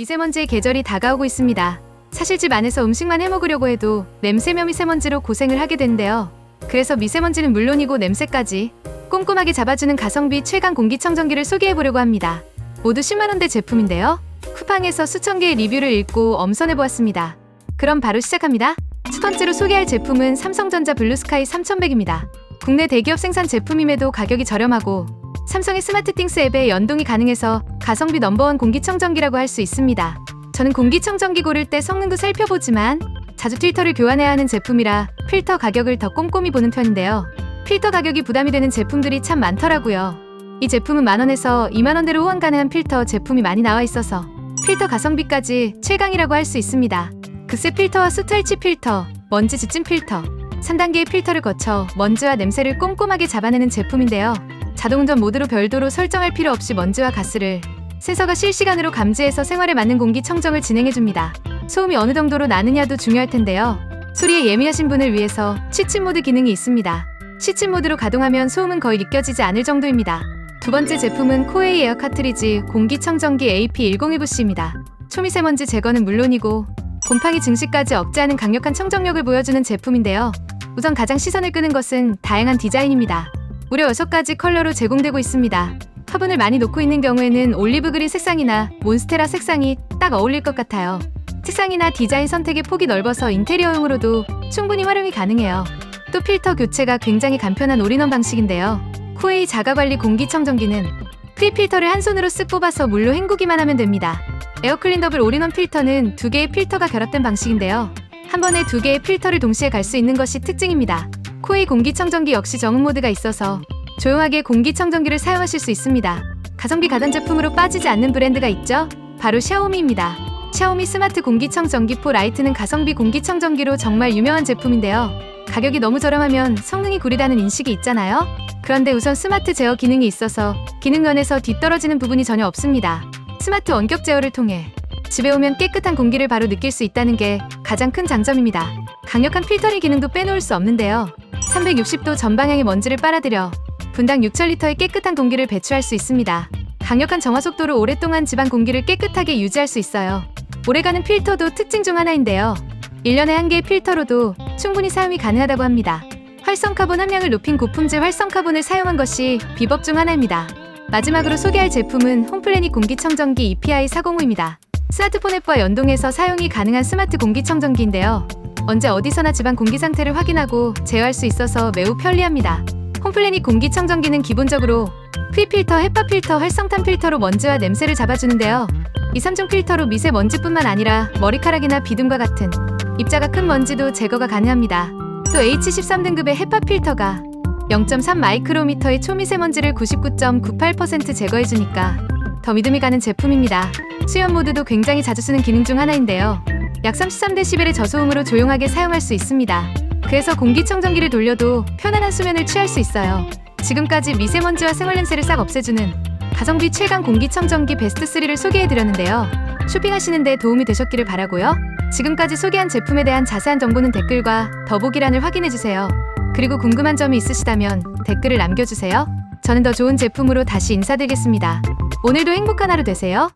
미세먼지의 계절이 다가오고 있습니다. 사실 집 안에서 음식만 해 먹으려고 해도 냄새며 미세먼지로 고생을 하게 되는데요. 그래서 미세먼지는 물론이고 냄새까지 꼼꼼하게 잡아주는 가성비 최강 공기청정기를 소개해보려고 합니다. 모두 10만원대 제품인데요. 쿠팡에서 수천 개의 리뷰를 읽고 엄선해보았습니다. 그럼 바로 시작합니다. 첫 번째로 소개할 제품은 삼성전자 블루스카이 3100입니다. 국내 대기업 생산 제품임에도 가격이 저렴하고 삼성의 스마트띵스 앱에 연동이 가능해서 가성비 넘버원 공기청정기라고 할 수 있습니다. 저는 공기청정기 고를 때 성능도 살펴보지만 자주 필터를 교환해야 하는 제품이라 필터 가격을 더 꼼꼼히 보는 편인데요. 필터 가격이 부담이 되는 제품들이 참 많더라고요. 이 제품은 만원에서 2만원대로 호환 가능한 필터 제품이 많이 나와 있어서 필터 가성비까지 최강이라고 할 수 있습니다. 극세 필터와 수탈치 필터, 먼지 지침 필터, 3단계의 필터를 거쳐 먼지와 냄새를 꼼꼼하게 잡아내는 제품인데요. 자동운전 모드로 별도로 설정할 필요 없이 먼지와 가스를 센서가 실시간으로 감지해서 생활에 맞는 공기 청정을 진행해줍니다. 소음이 어느 정도로 나느냐도 중요할 텐데요. 소리에 예민하신 분을 위해서 취침 모드 기능이 있습니다. 취침 모드로 가동하면 소음은 거의 느껴지지 않을 정도입니다. 두 번째 제품은 코에이 에어 카트리지 공기청정기 AP101VC입니다. 초미세먼지 제거는 물론이고 곰팡이 증식까지 억제하는 강력한 청정력을 보여주는 제품인데요. 우선 가장 시선을 끄는 것은 다양한 디자인입니다. 무려 6가지 컬러로 제공되고 있습니다. 화분을 많이 놓고 있는 경우에는 올리브 그린 색상이나 몬스테라 색상이 딱 어울릴 것 같아요. 색상이나 디자인 선택의 폭이 넓어서 인테리어용으로도 충분히 활용이 가능해요. 또 필터 교체가 굉장히 간편한 올인원 방식인데요. 코에이 자가관리 공기청정기는 프리 필터를 한 손으로 쓱 뽑아서 물로 헹구기만 하면 됩니다. 에어클린 더블 올인원 필터는 두 개의 필터가 결합된 방식인데요. 한 번에 두 개의 필터를 동시에 갈 수 있는 것이 특징입니다. 코에이 공기청정기 역시 정응 모드가 있어서 조용하게 공기청정기를 사용하실 수 있습니다. 가성비 가전 제품으로 빠지지 않는 브랜드가 있죠? 바로 샤오미입니다. 샤오미 스마트 공기청정기 4 라이트는 가성비 공기청정기로 정말 유명한 제품인데요. 가격이 너무 저렴하면 성능이 구리다는 인식이 있잖아요. 그런데 우선 스마트 제어 기능이 있어서 기능 면에서 뒤떨어지는 부분이 전혀 없습니다. 스마트 원격 제어를 통해 집에 오면 깨끗한 공기를 바로 느낄 수 있다는 게 가장 큰 장점입니다. 강력한 필터링 기능도 빼놓을 수 없는데요. 360도 전방향의 먼지를 빨아들여 분당 6,000리터의 깨끗한 공기를 배출할 수 있습니다. 강력한 정화 속도로 오랫동안 집안 공기를 깨끗하게 유지할 수 있어요. 오래가는 필터도 특징 중 하나인데요. 1년에 한 개의 필터로도 충분히 사용이 가능하다고 합니다. 활성 카본 함량을 높인 고품질 활성 카본을 사용한 것이 비법 중 하나입니다. 마지막으로 소개할 제품은 홈플래닛 공기청정기 EPI 405입니다. 스마트폰 앱과 연동해서 사용이 가능한 스마트 공기청정기인데요. 언제 어디서나 집안 공기 상태를 확인하고 제어할 수 있어서 매우 편리합니다. 홈플래닛 공기청정기는 기본적으로 프리필터, 헤파 필터, 활성탄 필터로 먼지와 냄새를 잡아주는데요. 이 3종 필터로 미세먼지뿐만 아니라 머리카락이나 비듬과 같은 입자가 큰 먼지도 제거가 가능합니다. 또 H13 등급의 헤파 필터가 0.3 마이크로미터의 초미세먼지를 99.98% 제거해주니까 더 믿음이 가는 제품입니다. 수연 모드도 굉장히 자주 쓰는 기능 중 하나인데요. 약 33dB의 저소음으로 조용하게 사용할 수 있습니다. 그래서 공기청정기를 돌려도 편안한 수면을 취할 수 있어요. 지금까지 미세먼지와 생활냄새를 싹 없애주는 가성비 최강 공기청정기 베스트 3를 소개해드렸는데요. 쇼핑하시는데 도움이 되셨기를 바라고요. 지금까지 소개한 제품에 대한 자세한 정보는 댓글과 더보기란을 확인해주세요. 그리고 궁금한 점이 있으시다면 댓글을 남겨주세요. 저는 더 좋은 제품으로 다시 인사드리겠습니다. 오늘도 행복한 하루 되세요.